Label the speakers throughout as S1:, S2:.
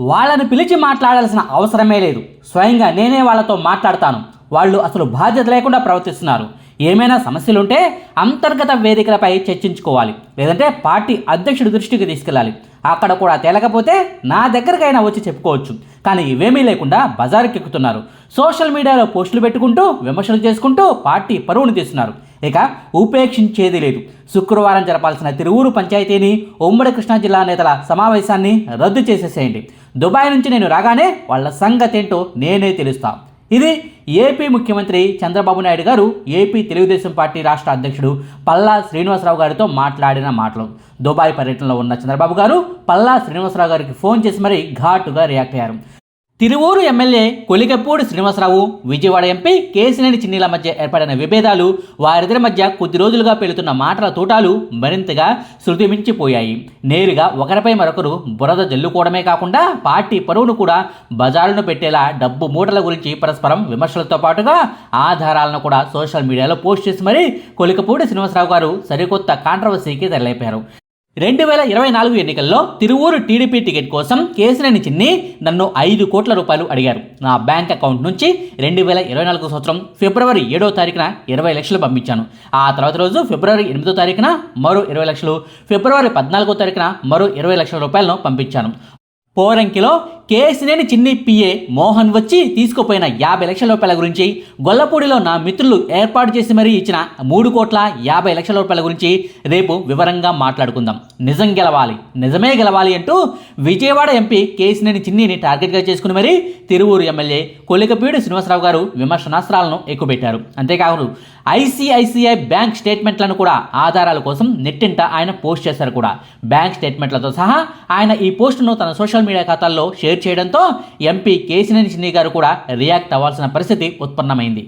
S1: వాళ్ళని పిలిచి మాట్లాడాల్సిన అవసరమే లేదు. స్వయంగా నేనే వాళ్ళతో మాట్లాడతాను. వాళ్ళు అసలు బాధ్యత లేకుండా ప్రవర్తిస్తున్నారు. ఏమైనా సమస్యలుంటే అంతర్గత వేదికలపై చర్చించుకోవాలి. లేదంటే పార్టీ అధ్యక్షుడి దృష్టికి తీసుకెళ్ళాలి. అక్కడ కూడా తేలకపోతే నా దగ్గరకైనా వచ్చి చెప్పుకోవచ్చు. కానీ ఇవేమీ లేకుండా బజారుకి ఎక్కుతున్నారు సోషల్ మీడియాలో పోస్టులు పెట్టుకుంటూ విమర్శలు చేసుకుంటూ పార్టీ పరువును తీస్తున్నారు. ఇక ఉపేక్షించేది లేదు. శుక్రవారం జరపాల్సిన తిరువూరు పంచాయతీని ఉమ్మడి కృష్ణా జిల్లా నేతల సమావేశాన్ని రద్దు చేసేసేయండి. దుబాయ్ నుంచి నేను రాగానే వాళ్ళ సంగతి ఏంటో నేనే తెలుస్తా. ఇది ఏపీ ముఖ్యమంత్రి చంద్రబాబు నాయుడు గారు ఏపీ తెలుగుదేశం పార్టీ రాష్ట్ర అధ్యక్షుడు పల్లా శ్రీనివాసరావు గారితో మాట్లాడిన మాటలు. దుబాయ్ పర్యటనలో ఉన్న చంద్రబాబు గారు పల్లా శ్రీనివాసరావు గారికి ఫోన్ చేసి మరీ ఘాటుగా రియాక్ట్ అయ్యారు. తిరువూరు ఎమ్మెల్యే కొలికపూడి శ్రీనివాసరావు విజయవాడ ఎంపీ కేసినేని చిన్నీల మధ్య ఏర్పడిన విభేదాలు వారిద్దరి మధ్య కొద్ది రోజులుగా పెరుగుతున్న మాటల తూటాలు మరింతగా శృతి మించిపోయాయి నేరుగా ఒకరిపై మరొకరు బురద జల్లుకోవడమే కాకుండా పార్టీ పరువును కూడా బజారును పెట్టేలా డబ్బు మూటల గురించి పరస్పరం విమర్శలతో పాటుగా ఆధారాలను కూడా సోషల్ మీడియాలో పోస్ట్ చేసి మరీ కొలికపూడి శ్రీనివాసరావు గారు సరికొత్త కాంట్రవర్సీకి తెరలేపారు. రెండు వేల ఇరవై నాలుగు ఎన్నికల్లో తిరువూరు టీడీపీ టికెట్ కోసం కేసినేని చిన్ని నన్ను ఐదు కోట్ల రూపాయలు అడిగారు. నా బ్యాంక్ అకౌంట్ నుంచి రెండు వేల ఇరవై నాలుగు సంవత్సరం ఫిబ్రవరి ఏడో తారీఖున ఇరవై లక్షలు పంపించాను. ఆ తర్వాత రోజు ఫిబ్రవరి ఎనిమిదో తారీఖున మరో ఇరవై లక్షలు ఫిబ్రవరి పద్నాలుగో తారీఖున మరో ఇరవై లక్షల రూపాయలను పంపించాను. పోరంకిలో కేసినేని చిన్ని పిఏ మోహన్ వచ్చి తీసుకుపోయిన యాభై లక్షల రూపాయల గురించి గొల్లపూడిలో నా మిత్రులు ఏర్పాటు చేసి మరీ ఇచ్చిన మూడు కోట్ల యాభై లక్షల రూపాయల గురించి రేపు వివరంగా మాట్లాడుకుందాం. నిజం గెలవాలి నిజమే గెలవాలి అంటూ విజయవాడ ఎంపీ కేసినేని చిన్నిని టార్గెట్గా చేసుకుని మరీ తిరువూరు ఎమ్మెల్యే కొలికపీడి శ్రీనివాసరావు గారు విమర్శనాస్త్రాలను ఎక్కుపెట్టారు. అంతేకాదు ఐసిఐసిఐ బ్యాంక్ స్టేట్మెంట్లను కూడా ఆధారాల కోసం నెట్టింట ఆయన పోస్ట్ చేశారు కూడా. బ్యాంక్ స్టేట్మెంట్లతో సహా ఆయన ఈ పోస్టును తన సోషల్ మీడియా ఖాతాల్లో షేర్ చేయడంతో ఎంపీ కేసినేని చిన్ని గారు కూడా రియాక్ట్ అవ్వాల్సిన పరిస్థితి ఉత్పన్నమైంది.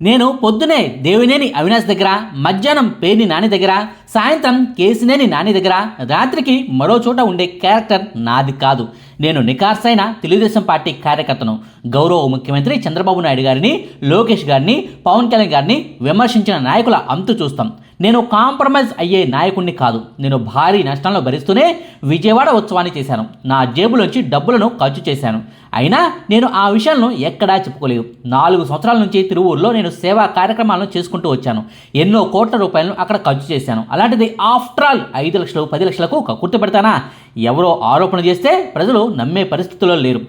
S1: నేను పొద్దునే దేవినేని అవినాష్ దగ్గర మధ్యాహ్నం పేర్ని నాని దగ్గర సాయంత్రం కేసినేని నాని దగ్గర రాత్రికి మరో చోట ఉండే క్యారెక్టర్ నాది కాదు. నేను నికార్సైన తెలుగుదేశం పార్టీ కార్యకర్తను. గౌరవ ముఖ్యమంత్రి చంద్రబాబు నాయుడు గారిని లోకేష్ గారిని పవన్ కళ్యాణ్ గారిని విమర్శించిన నాయకుల అంతు చూస్తాం. నేను కాంప్రమైజ్ అయ్యే నాయకుడిని కాదు. నేను భారీ నష్టాలను భరిస్తూనే విజయవాడ ఉత్సవాన్ని చేశాను. నా జేబులోంచి డబ్బులను ఖర్చు చేశాను. అయినా నేను ఆ విషయాలను ఎక్కడా చెప్పుకోలేదు. నాలుగు సంవత్సరాల నుంచి తిరువూరులో నేను సేవా కార్యక్రమాలను చేసుకుంటూ వచ్చాను. ఎన్నో కోట్ల రూపాయలను అక్కడ ఖర్చు చేశాను. అలాంటిది ఆఫ్టర్ ఆల్ ఐదు లక్షలు పది లక్షలకు కక్కుర్తి పెడతానా? ఎవరో ఆరోపణ చేస్తే ప్రజలు నమ్మే పరిస్థితుల్లో లేరు.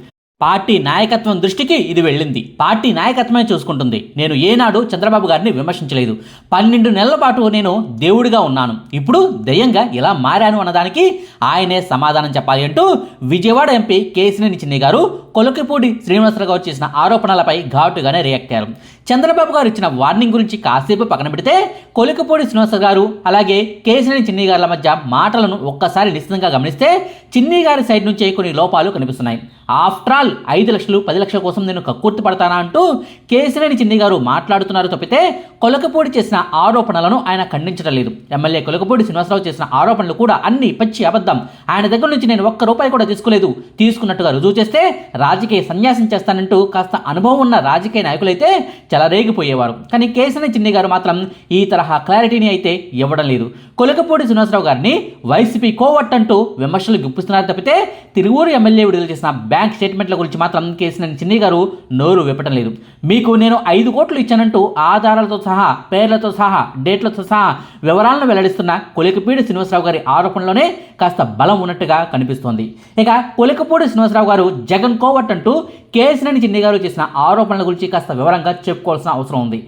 S1: పార్టీ నాయకత్వం దృష్టికి ఇది వెళ్ళింది. పార్టీ నాయకత్వమే చూసుకుంటుంది. నేను ఏనాడు చంద్రబాబు గారిని విమర్శించలేదు. పన్నెండు నెలల పాటు నేను దేవుడిగా ఉన్నాను. ఇప్పుడు దయ్యంగా ఇలా మారాను అన్నదానికి ఆయనే సమాధానం చెప్పాలి అంటూ విజయవాడ ఎంపీ కేసినేని చిన్ని గారు కొలకిపూడి శ్రీనివాసరావు గారు చేసిన ఆరోపణలపై ఘాటుగానే రియాక్ట్ అయ్యారు. చంద్రబాబు గారు ఇచ్చిన వార్నింగ్ గురించి కాసేపు పక్కన పెడితే కొలికపూడి శ్రీనివాసరావు గారు అలాగే కేసినేని చిన్ని గారుల మధ్య మాటలను ఒక్కసారి నిశ్చితంగా గమనిస్తే చిన్ని గారి సైడ్ నుంచే కొన్ని లోపాలు కనిపిస్తున్నాయి. ఆఫ్టర్ ఆల్ ఐదు లక్షలు పది లక్షల కోసం నేను కక్కుర్తి పడతానా అంటూ కేసినేని చిన్ని గారు మాట్లాడుతున్నారు తప్పితే కొలకపూడి చేసిన ఆరోపణలను ఆయన ఖండించడం లేదు. ఎమ్మెల్యే కొలకపూడి శ్రీనివాసరావు చేసిన ఆరోపణలు కూడా అన్ని పచ్చి అబద్ధం. ఆయన దగ్గర నుంచి నేను ఒక్క రూపాయి కూడా తీసుకోలేదు. తీసుకున్నట్టుగా రుజువు చేస్తే రాజకీయ సన్యాసం చేస్తానంటూ కాస్త అనుభవం ఉన్న రాజకీయ నాయకులైతే చెలరేగిపోయేవారు. కానీ కేసినేని చిన్ని గారు మాత్రం ఈ తరహా క్లారిటీని అయితే ఇవ్వడం లేదు. కొలకపూడి శ్రీనివాసరావు గారిని వైసీపీ కోవట్ అంటూ విమర్శలు గుప్పిస్తున్నారు తప్పితే తిరువూరు ఎమ్మెల్యే విడుదల చేసిన బ్యాంక్ స్టేట్మెంట్ల గురించి మాత్రం కేసినేని చిన్ని గారు నోరు విప్పటం లేదు. మీకు నేను ఐదు కోట్లు ఇచ్చానంటూ ఆధారాలతో సహా పేర్లతో సహా డేట్లతో సహా వివరాలను వెల్లడిస్తున్న కొలికపూడి శ్రీనివాసరావు గారి ఆరోపణలోనే కాస్త బలం ఉన్నట్టుగా కనిపిస్తోంది. ఇక కొలికపూడి శ్రీనివాసరావు గారు జగన్ కోవట్ అంటూ కేసినేని చిన్ని గారు చేసిన ఆరోపణల గురించి కాస్త వివరంగా చెప్పుకోవాల్సిన అవసరం ఉంది.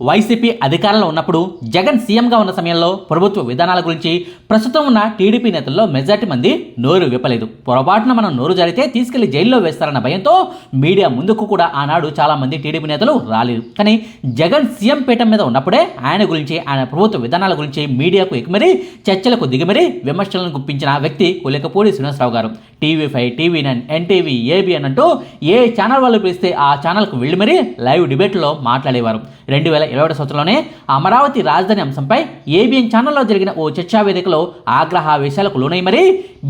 S1: వైసీపీ అధికారంలో ఉన్నప్పుడు జగన్ సీఎంగా ఉన్న సమయంలో ప్రభుత్వ విధానాల గురించి ప్రస్తుతం ఉన్న టీడీపీ నేతల్లో మెజార్టీ మంది నోరు విప్పలేదు. పొరపాటున మనం నోరు జరిగితే తీసుకెళ్ళి జైల్లో వేస్తారన్న భయంతో మీడియా ముందుకు కూడా ఆనాడు చాలా మంది టీడీపీ నేతలు రాలేదు. కానీ జగన్ సీఎం పీఠం మీద ఉన్నప్పుడే ఆయన గురించి ఆయన ప్రభుత్వ విధానాల గురించి మీడియాకు ఎక్కిమరి చర్చలకు దిగిమరి విమర్శలను గుప్పించిన వ్యక్తి కొలికపూడి శ్రీనివాసరావు గారు. TV five TV nine NTV ABN అంటూ ఏ ఛానల్ వాళ్ళు పిలిస్తే ఆ ఛానల్కు వెళ్ళి మరీ లైవ్ డిబేట్లో మాట్లాడేవారు. రెండు వేల ఇరవై ఒకటి సంవత్సరంలోనే అమరావతి రాజధాని అంశంపై ఏబిఎన్ ఛానల్లో జరిగిన ఓ చర్చా వేదికలో ఆగ్రహావేశాలకు లోనై మరీ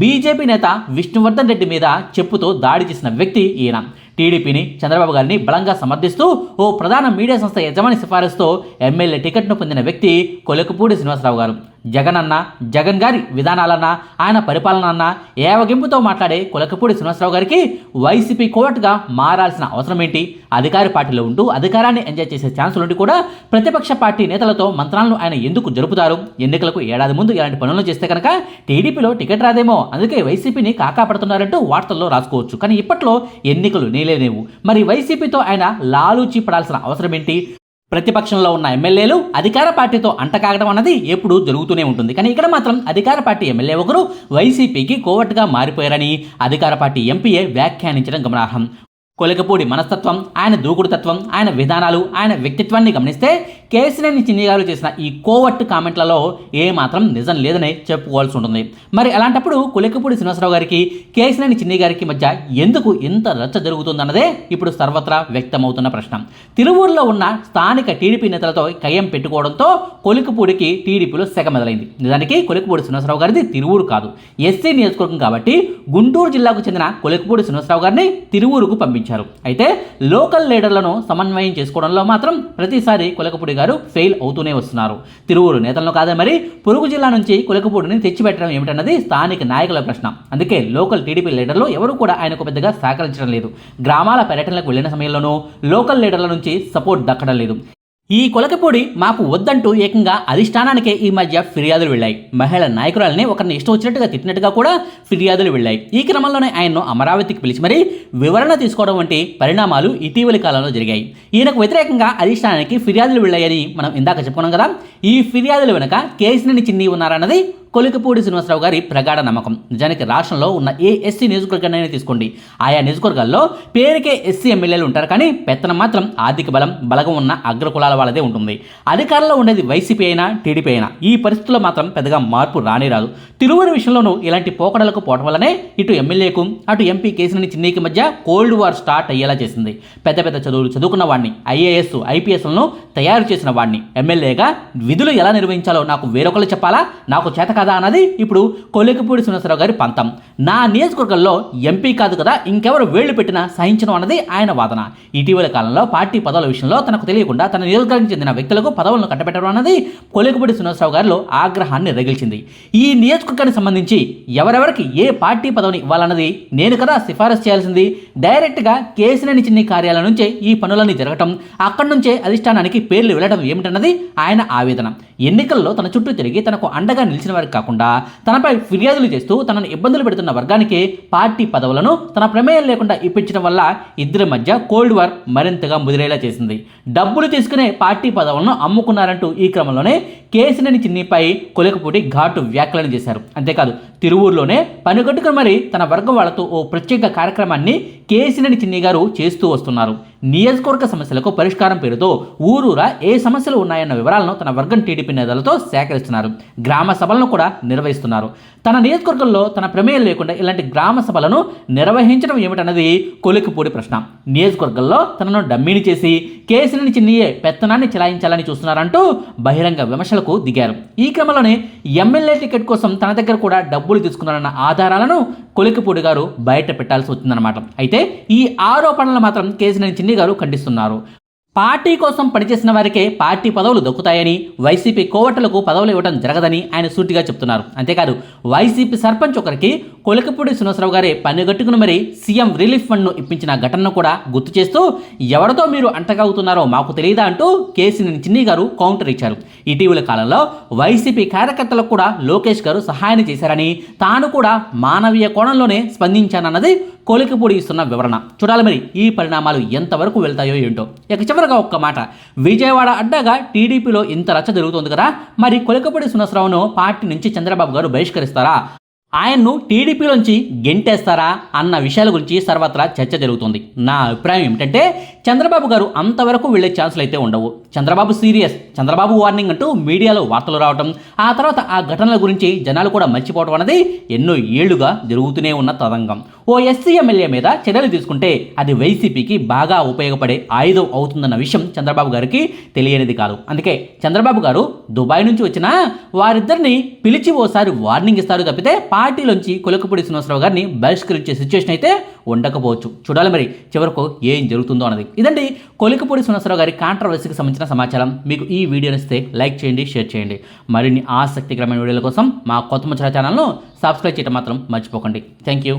S1: బీజేపీ నేత విష్ణువర్ధన్ రెడ్డి మీద చెప్పుతో దాడి చేసిన వ్యక్తి ఈయన. టీడీపీని చంద్రబాబు గారిని బలంగా సమర్థిస్తూ ఓ ప్రధాన మీడియా సంస్థ యజమాని సిఫారసుతో ఎమ్మెల్యే టికెట్ను పొందిన వ్యక్తి కొలకపూడి శ్రీనివాసరావు గారు. జగన్ అన్న జగన్ గారి విధానాలన్నా ఆయన పరిపాలన అన్న ఏవగింపుతో మాట్లాడే కొలకపూడి శ్రీనివాసరావు గారికి వైసీపీ కోర్టుగా మారాల్సిన అవసరం ఏంటి అధికార పార్టీలో ఉంటూ అధికారాన్ని ఎంజాయ్ చేసే ఛాన్సులు ఉండి కూడా ప్రతిపక్ష పార్టీ నేతలతో మంత్రాలను ఆయన ఎందుకు జరుపుతారు? ఎన్నికలకు ఏడాది ముందు ఇలాంటి పనులు చేస్తే కనుక టీడీపీలో టికెట్ రాదేమో అందుకే వైసీపీని కాకాపడుతున్నారంటూ వార్తల్లో రాసుకోవచ్చు. కానీ ఇప్పట్లో ఎన్నికలు చేయలేదేవు మరి వైసీపీతో ఆయన లాలూచి పడాల్సిన అవసరం ఏంటి ప్రతిపక్షంలో ఉన్న ఎమ్మెల్యేలు అధికార పార్టీతో అంటకాగడం అన్నది ఎప్పుడూ జరుగుతూనే ఉంటుంది. కానీ ఇక్కడ మాత్రం అధికార పార్టీ ఎమ్మెల్యే ఒకరు వైసీపీకి కోవట్గా మారిపోయారని అధికార పార్టీ ఎంపీఏ వ్యాఖ్యానించడం గమనార్హం. కొలకపూడి మనస్తత్వం ఆయన దూకుడు తత్వం ఆయన విధానాలు ఆయన వ్యక్తిత్వాన్ని గమనిస్తే కేసినేని చిన్ని గారు చేసిన ఈ కోవట్టు కామెంట్లలో ఏమాత్రం నిజం లేదని చెప్పుకోవాల్సి ఉంటుంది. మరి అలాంటప్పుడు కులెక్కపూడి శ్రీనివాసరావు గారికి కేసినేని చిన్ని గారికి మధ్య ఎందుకు ఇంత రచ్చ జరుగుతుందన్నదే ఇప్పుడు సర్వత్రా వ్యక్తమవుతున్న ప్రశ్న. తిరువూరులో ఉన్న స్థానిక టీడీపీ నేతలతో కయ్యం పెట్టుకోవడంతో కొలికపూడికి టీడీపీలో సెగ మొదలైంది. నిజానికి కొలికపూడి శ్రీనివాసరావు గారిది తిరువూరు కాదు. ఎస్సీ నియోజకవర్గం కాబట్టి గుంటూరు జిల్లాకు చెందిన కొలికపూడి శ్రీనివాసరావు గారిని తిరువూరుకు పంపించారు. అయితే లోకల్ లీడర్లను సమన్వయం చేసుకోవడంలో మాత్రం ప్రతిసారి కొలకపూడి గారు ఫెయిల్ అవుతూనే వస్తున్నారు. తిరువురు నేతలను కాదే మరి పొరుగు జిల్లా నుంచి కులకపూడిని తెచ్చిపెట్టడం ఏమిటన్నది స్థానిక నాయకుల ప్రశ్న. అందుకే లోకల్ టీడీపీ లీడర్లు ఎవరు కూడా ఆయనకు పెద్దగా సహకరించడం లేదు. గ్రామాల పర్యటనలకు వెళ్ళిన సమయంలోనూ లోకల్ లీడర్ల నుంచి సపోర్ట్ దక్కడం లేదు. ఈ కొలకపూడి మాకు వద్దంటూ ఏకంగా అధిష్టానానికే ఈ మధ్య ఫిర్యాదులు వెళ్ళాయి. మహిళ నాయకురాలని ఒకరిని ఇష్టం వచ్చినట్టుగా తిట్టినట్టుగా కూడా ఫిర్యాదులు వెళ్ళాయి. ఈ క్రమంలోనే ఆయన్ను అమరావతికి పిలిచి మరీ వివరణ తీసుకోవడం వంటి పరిణామాలు ఇటీవలి కాలంలో జరిగాయి. ఈయనకు వ్యతిరేకంగా అధిష్టానానికి ఫిర్యాదులు వెళ్ళాయని మనం ఇందాక చెప్పుకున్నాం కదా. ఈ ఫిర్యాదులు వెనుక కేసుని చిన్ని ఉన్నారన్నది కొలికపూడి శ్రీనివాసరావు గారి ప్రగాఢ నమ్మకం. నిజానికి రాష్ట్రంలో ఉన్న ఏ ఎస్సీ నియోజకవర్గాన్ని తీసుకోండి. ఆయా నియోజకవర్గాల్లో పేరుకే ఎస్సీ ఎమ్మెల్యేలు ఉంటారు కానీ పెత్తనం మాత్రం ఆర్థిక బలం బలగం ఉన్న అగ్రకులాల వాళ్ళదే ఉంటుంది. అధికారంలో ఉండేది వైసీపీ అయినా టీడీపీ అయినా ఈ పరిస్థితుల్లో మాత్రం పెద్దగా మార్పు రానే రాదు. తిరువురు విషయంలోనూ ఇలాంటి పోకడలకు పోవడం వల్లనే ఇటు ఎమ్మెల్యేకు అటు ఎంపీ కేసుని చిన్నీకి మధ్య కోల్డ్ వార్ స్టార్ట్ అయ్యేలా చేసింది. పెద్ద పెద్ద చదువులు చదువుకున్న వాడిని ఐఏఎస్ ఐపీఎస్లను తయారు చేసిన వాడిని ఎమ్మెల్యేగా విధులు ఎలా నిర్వహించాలో నాకు వేరొకరు చెప్పాలా? నాకు చేత కథ అన్నది ఇప్పుడు కొలికపూడి సునసరావు గారి పంతం. నా నియోజకవర్గంలో ఎంపీ కాదు కదా ఇంకెవరు వేళ్ళు పెట్టినా సహించడం అన్నది ఆయన వాదన. ఇటీవల కాలంలో పార్టీ పదవుల విషయంలో తనకు తెలియకుండా తన నియోజకవర్గానికి చెందిన వ్యక్తులకు పదవులను కట్టబెట్టడం అన్నది కొలికపూడి శ్రీనివాసరావు గారిలో ఆగ్రహాన్ని రగిల్చింది. ఈ నియోజకవర్గానికి సంబంధించి ఎవరెవరికి ఏ పార్టీ పదవిని ఇవ్వాలన్నది నేను కదా సిఫారసు చేయాల్సింది. డైరెక్ట్గా కేసీనేని చిన్ని కార్యాలయం నుంచే ఈ పనులన్నీ జరగటం అక్కడి నుంచే అధిష్టానానికి పేర్లు వెళ్ళడం ఏమిటన్నది ఆయన ఆవేదన. ఎన్నికల్లో తన చుట్టూ తిరిగి తనకు అండగా నిలిచిన వారికి కాకుండా తనపై ఫిర్యాదులు చేస్తూ తనను ఇబ్బందులు పెడుతున్న వర్గానికి పార్టీ పదవులను తన ప్రమేయం లేకుండా ఇప్పించడం వల్ల ఇద్దరి మధ్య కోల్డ్ వార్ మరింతగా ముదిరేలా చేసింది. డబ్బులు తీసుకునే పార్టీ పదవులను అమ్ముకున్నారంటూ ఈ క్రమంలోనే కేసినేని చిన్నిపై కొలికపూడి ఘాటు వ్యాఖ్యలను చేశారు. అంతేకాదు తిరువూరులోనే పనిగట్టుకుని మరి తన వర్గం వాళ్ళతో ఓ ప్రత్యేక కార్యక్రమాన్ని కేసినేని చిన్ని గారు చేస్తూ వస్తున్నారు. నియోజకవర్గ సమస్యలకు పరిష్కారం పేరుతో ఊరూరా ఏ సమస్యలు ఉన్నాయన్న వివరాలను తన వర్గం టీడీపీ నేతలతో సేకరిస్తున్నారు. గ్రామ సభలను కూడా నిర్వహిస్తున్నారు. తన నియోజకవర్గంలో తన ప్రమేయం లేకుండా ఇలాంటి గ్రామ సభలను నిర్వహించడం ఏమిటన్నది కొలికిపూడి ప్రశ్న. నియోజకవర్గంలో తనను డమ్మీని చేసి కేసుని చిన్నియే పెత్తనాన్ని చెలాయించాలని చూస్తున్నారంటూ బహిరంగ విమర్శలకు దిగారు. ఈ క్రమంలోనే ఎమ్మెల్యే టికెట్ కోసం తన దగ్గర కూడా డబ్బులు తీసుకున్నారన్న ఆధారాలను కొలికిపూడి గారు బయట పెట్టాల్సి వచ్చిందన్నమాట. అయితే ఈ ఆరోపణలు మాత్రం కేసినేని చిన్ని గారు ఖండిస్తున్నారు. పార్టీ కోసం పనిచేసిన వారికే పార్టీ పదవులు దక్కుతాయని వైసీపీ కోవటలకు పదవులు ఇవ్వడం జరగదని ఆయన సూటిగా చెప్తున్నారు. అంతేకాదు వైసీపీ సర్పంచ్ ఒకరికి కొలకపూడి శ్రీనివాసరావు గారే పనిగట్టుకుని మరి సీఎం రిలీఫ్ ఫండ్ను ఇప్పించిన ఘటనను కూడా గుర్తు చేస్తూ ఎవరితో మీరు అంటగవుతున్నారో మాకు తెలియదా అంటూ కేసీని చిన్ని గారు కౌంటర్ ఇచ్చారు. ఇటీవల కాలంలో వైసీపీ కార్యకర్తలకు కూడా లోకేష్ గారు సహాయం చేశారని తాను కూడా మానవీయ కోణంలోనే స్పందించానన్నది కోలికపూడి ఇస్తున్న వివరణ. చూడాలి మరి ఈ పరిణామాలు ఎంతవరకు వెళ్తాయో ఏంటో. ఇక చివరిగా ఒక్క మాట. విజయవాడ అడ్డాగా టీడీపీలో ఇంత రచ్చ జరుగుతుంది కదా. మరి కొలికపూడి సునసరావును పార్టీ నుంచి చంద్రబాబు గారు బహిష్కరిస్తారా? ఆయన్ను టీడీపీలోంచి గెంటేస్తారా అన్న విషయాల గురించి సర్వత్రా చర్చ జరుగుతుంది. నా అభిప్రాయం ఏమిటంటే చంద్రబాబు గారు అంతవరకు వెళ్ళే ఛాన్సులు అయితే ఉండవు. చంద్రబాబు సీరియస్ చంద్రబాబు వార్నింగ్ అంటూ మీడియాలో వార్తలు రావటం ఆ తర్వాత ఆ ఘటనల గురించి జనాలు కూడా మర్చిపోవడం అనేది ఎన్నో ఏళ్ళుగా జరుగుతూనే ఉన్న తదంగం ఓ ఎస్సీ ఎమ్మెల్యే మీద చర్యలు తీసుకుంటే అది వైసీపీకి బాగా ఉపయోగపడే ఆయుధం అవుతుందన్న విషయం చంద్రబాబు గారికి తెలియనిది కాదు. అందుకే చంద్రబాబు గారు దుబాయ్ నుంచి వచ్చిన వారిద్దరిని పిలిచి ఓసారి వార్నింగ్ ఇస్తారు తప్పితే పార్టీలోంచి కొలకపూడి శ్రీనివాసరావు గారిని బహిష్కరించే సిచ్యువేషన్ అయితే ఉండకపోవచ్చు. చూడాలి మరి చివరకు ఏం జరుగుతుందో అన్నది. ఇదండి కొలికపూడి సునసరావు గారి కాంట్రవర్సీకి సంబంధించిన సమాచారం. మీకు ఈ వీడియో ఇస్తే లైక్ చేయండి షేర్ చేయండి. మరిన్ని ఆసక్తికరమైన వీడియోల కోసం మా కొత్త ముచ్చట ఛానల్ను సబ్స్క్రైబ్ చేయడం మాత్రం మర్చిపోకండి. Thank you